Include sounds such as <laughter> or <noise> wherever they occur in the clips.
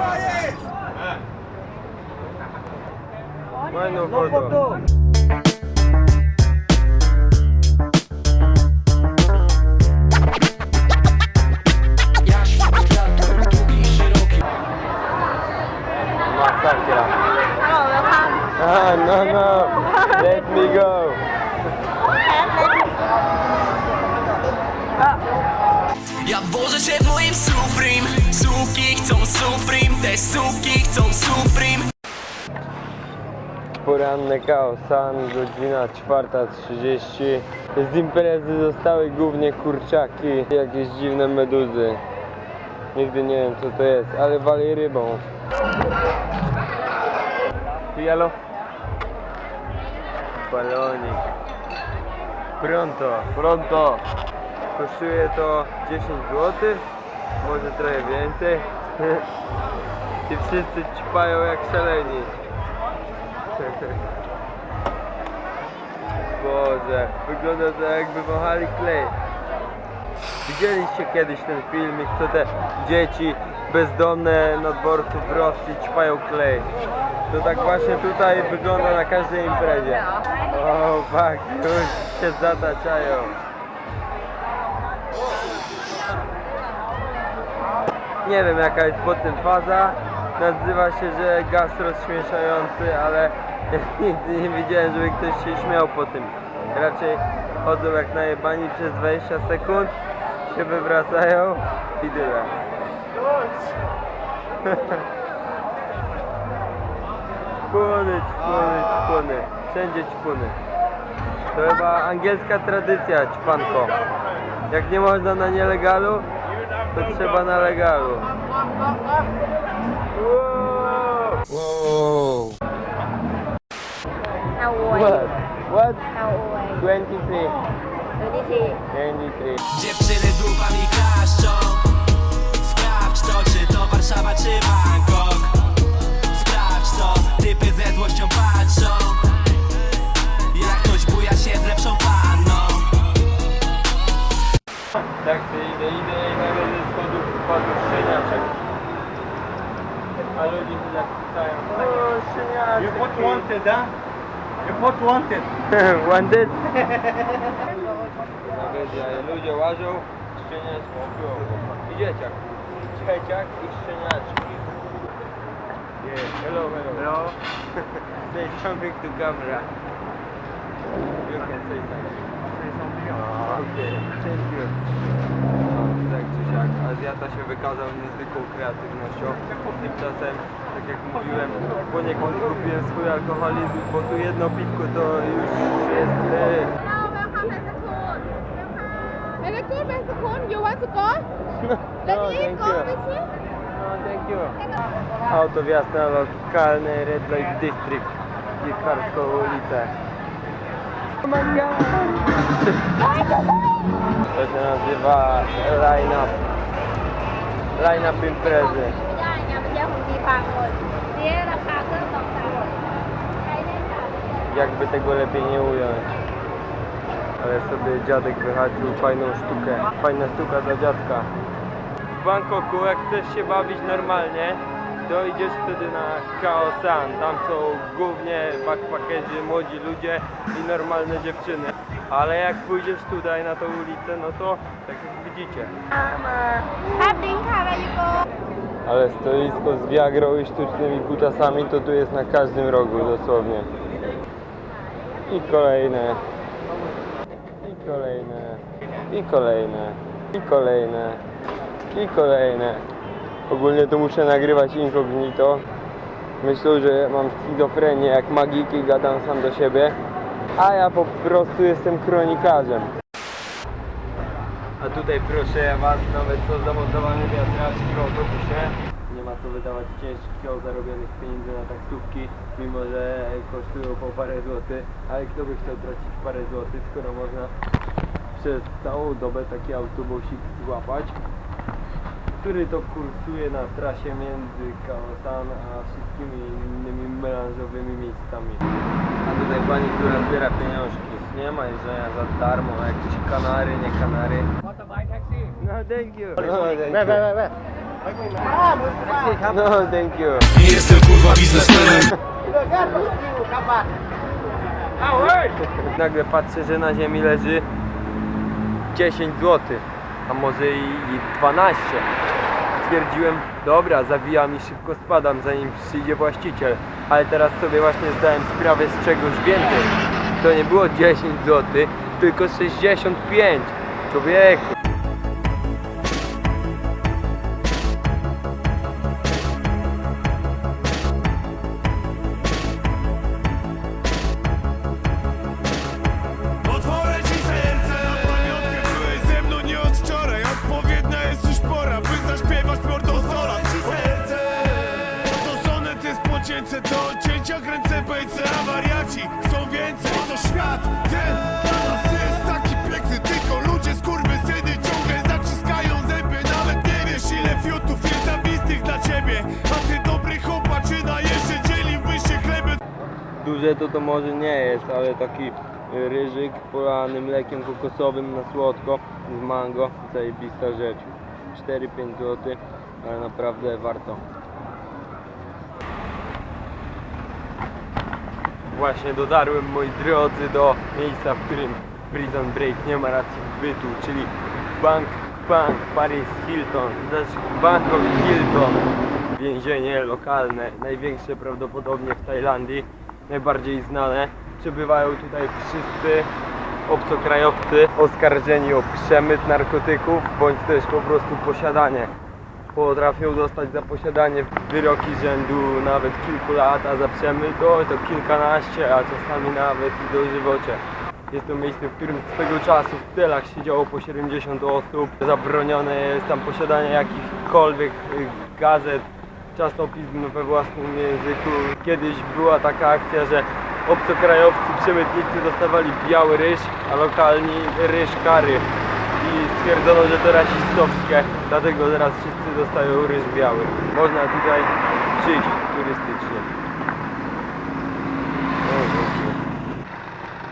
Kurwa jest! Suki chcą Supreme Poranny chaos, godzina 4.30. Z imprezy zostały głównie kurczaki i jakieś dziwne meduzy. Nigdy nie wiem co to jest, ale wali rybą. Jalo? Balonik. Pronto. Pronto. Kosztuje to 10 zł, może trochę więcej. <laughs> I wszyscy ćpają jak szaleni. Boże, wygląda to jakby wąchali klej. Widzieliście kiedyś ten filmik, co te dzieci bezdomne na dworcu w Rosji ćpają klej. To tak właśnie tutaj wygląda na każdej imprezie. O, fuck, już się zataczają. Nie wiem jaka jest po tym faza. Nazywa się, że gaz rozśmieszający, ale <laughs> nigdy nie widziałem, żeby ktoś się śmiał po tym. Raczej chodzą jak najebani przez 20 sekund, się wywracają i tyle. <laughs> Czpuny, czpuny, czpuny. Wszędzie czpuny. To chyba angielska tradycja, ćpanko. Jak nie można na nielegalu, to trzeba na legalu. Wow! What? What? Old? 23. 23. 23. Dziewczyny dupami klaszczą Sprawdź to, czy to Warszawa, czy Bangkok Sprawdź to, typy ze złością patrzą Jak ktoś buja się z lepszą panną Tak, idę, idę i nagle ze schodów spadł szczeniaczek. A ludzie mi tak pisają. O, szczeniaczek. You put wanted, huh? You put wanted. <laughs> Wanted? Ludzie łażą, szczeniaczki śpią. I dzieciak. Dzieciak i szczeniaczki. Yeah. Hello, hello. Hello. <laughs> say something to camera. You can say something. Say something. Okay. Thank you. No, tak czy siak. Azjata się wykazał niezwykłą kreatywnością. Tymczasem, tak jak mówiłem, poniekąd zgubiłem swój alkoholizm, bo tu jedno piwko to już jest... E, Hello, welcome, Mr. Kun. Very good, Mr. Kun. You want to go? Let no, me thank go you. with you. No, thank you. Auto wjazd na lokalny Red Light District i Karską ulicę. Oh my god! To się nazywa line-up. Line-up imprezy. ไม่ได้ไงมันแยกคนมีบางคนเนี่ยราคาเครื่องสองสามใช้ได้ค่ะ Jakby tego lepiej nie ująć. Ale sobie dziadek wyhaczył fajną sztukę. Fajna sztuka dla dziadka. W Bangkoku jak chcesz się bawić normalnie, to idziesz wtedy na Kaosan. Tam są głównie backpackerzy, młodzi ludzie i normalne dziewczyny. Ale jak pójdziesz tutaj na tą ulicę, no to tak jak widzicie. Ale stoisko z wiagrą i sztucznymi kutasami to tu jest na każdym rogu dosłownie. I kolejne. I kolejne. I kolejne. I kolejne. I kolejne. Ogólnie to muszę nagrywać incognito. Myślą, że mam schizofrenię jak magik i gadam sam do siebie. A ja po prostu jestem kronikarzem. A tutaj proszę Was, nawet są zamontowane wiatraczki w autobusie. Nie ma co wydawać ciężko zarobionych pieniędzy na taksówki, mimo że kosztują po parę złotych. Ale kto by chciał tracić parę złotych, skoro można przez całą dobę taki autobusik złapać, który to kursuje na trasie między Kaosan a wszystkimi innymi melanżowymi miejscami. A tutaj pani, która zbiera pieniążki. Nie ma jedzenia za darmo, jakieś kanary, nie kanary. No thank you. No, thank you. No, thank you. Nie jestem kurwa biznesmenem Nagle patrzę, że na ziemi leży 10 zł, a może i i 12. Stwierdziłem, dobra, zawijam i szybko spadam, zanim przyjdzie właściciel. Ale teraz sobie właśnie zdałem sprawę z czegoś więcej. To nie było 10 zł, tylko 65. Człowieku. To cięcia kręcę bejce A wariaci chcą więcej. To świat ten nas jest taki piękny. Tylko ludzie skurwysyny ciągle zaciskają zęby. Nawet nie wiesz ile fiutów jest zawistych dla ciebie. A ty dobry chłopaczyna Jeszcze dzieliłbyś się chlebem. Duże to to może nie jest, ale taki ryżyk polany mlekiem kokosowym na słodko z mango, zajebista rzecz. 4-5 zł, ale naprawdę warto. Właśnie dotarłem moi drodzy do miejsca, w którym Prison Break nie ma racji bytu, czyli Bank Bank Paris Hilton, znaczy Bangkok Hilton. Więzienie lokalne, największe prawdopodobnie w Tajlandii, najbardziej znane. Przebywają tutaj wszyscy obcokrajowcy oskarżeni o przemyt narkotyków bądź też po prostu posiadanie. Potrafią dostać za posiadanie wyroki rzędu nawet kilku lat, a za przemyt to, kilkanaście, a czasami nawet i dożywocie. Jest to miejsce, w którym swego czasu w celach siedziało po 70 osób. Zabronione jest tam posiadanie jakichkolwiek y, gazet, czasopism we własnym języku. Kiedyś była taka akcja, że obcokrajowcy, przemytnicy dostawali biały ryż, a lokalni ryż kary. I stwierdzono, że to rasistowskie, dlatego teraz wszyscy dostają ryż biały. Można tutaj przyjść turystycznie.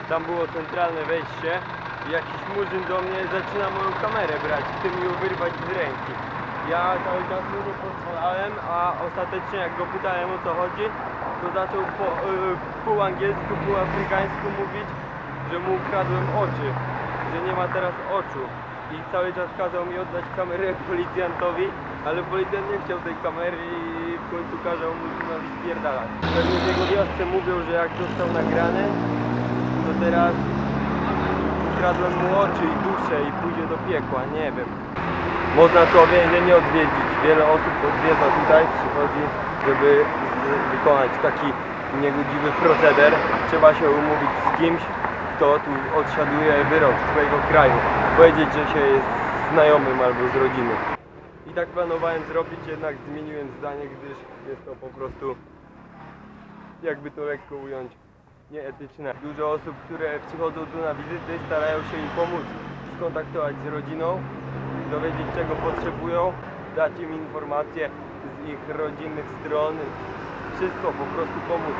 Tam było centralne wejście i jakiś murzyn do mnie zaczyna moją kamerę brać, chce mi ją wyrwać z ręki. Ja cały czas mu nie pozwalałem, a ostatecznie jak go pytałem o co chodzi, to zaczął po, y, pół angielsku, pół afrykańsku mówić, że mu ukradłem oczy, że nie ma teraz oczu. I cały czas kazał mi oddać kamerę policjantowi, ale policjant nie chciał tej kamery i w końcu kazał mu synowi spierdalać. Pewnie w jego wiosce mówią, że jak został nagrany, to teraz ukradłem mu oczy i duszę i pójdzie do piekła, nie wiem. Można to więzienie odwiedzić. Wiele osób odwiedza tutaj, przychodzi, żeby wykonać taki niegodziwy proceder. Trzeba się umówić z kimś, kto tu odsiaduje wyrok swojego kraju. Powiedzieć, że się jest znajomym albo z rodziny. Tak planowałem zrobić, jednak zmieniłem zdanie, gdyż jest to po prostu, jakby to lekko ująć, nieetyczne. Dużo osób, które przychodzą tu na wizyty, starają się im pomóc skontaktować z rodziną, dowiedzieć czego potrzebują, dać im informacje z ich rodzinnych stron, wszystko po prostu pomóc.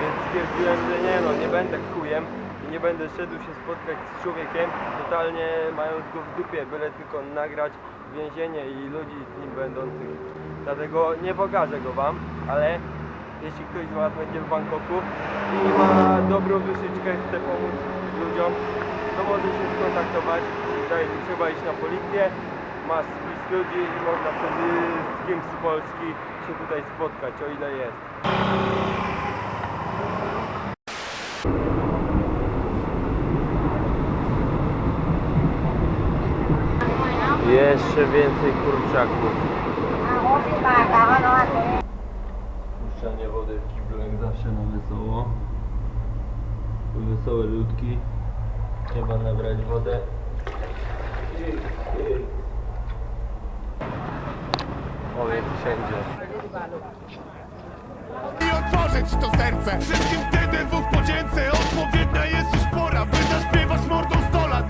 Więc stwierdziłem, że nie no, nie będę chujem i nie będę szedł się spotkać z człowiekiem, totalnie mając go w dupie, byle tylko nagrać więzienie i ludzi z nim będących. Dlatego nie pokażę go wam, ale jeśli ktoś z Was będzie w Bangkoku i ma dobrą wyszyczkę, chce pomóc ludziom, to może się skontaktować. Tutaj trzeba iść na policję, masz spis ludzi i można wtedy z kimś z Polski się tutaj spotkać, o ile jest. Jeszcze więcej kurczaków. Puszczanie wody w kiblu jak zawsze na wesoło. Wesołe ludki. Trzeba nabrać wodę. O, jest wszędzie. I otworzyć to serce Wszystkim TDW w podzięce Odpowiednia jest już pora By zaśpiewać mordą 100 lat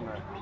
longer.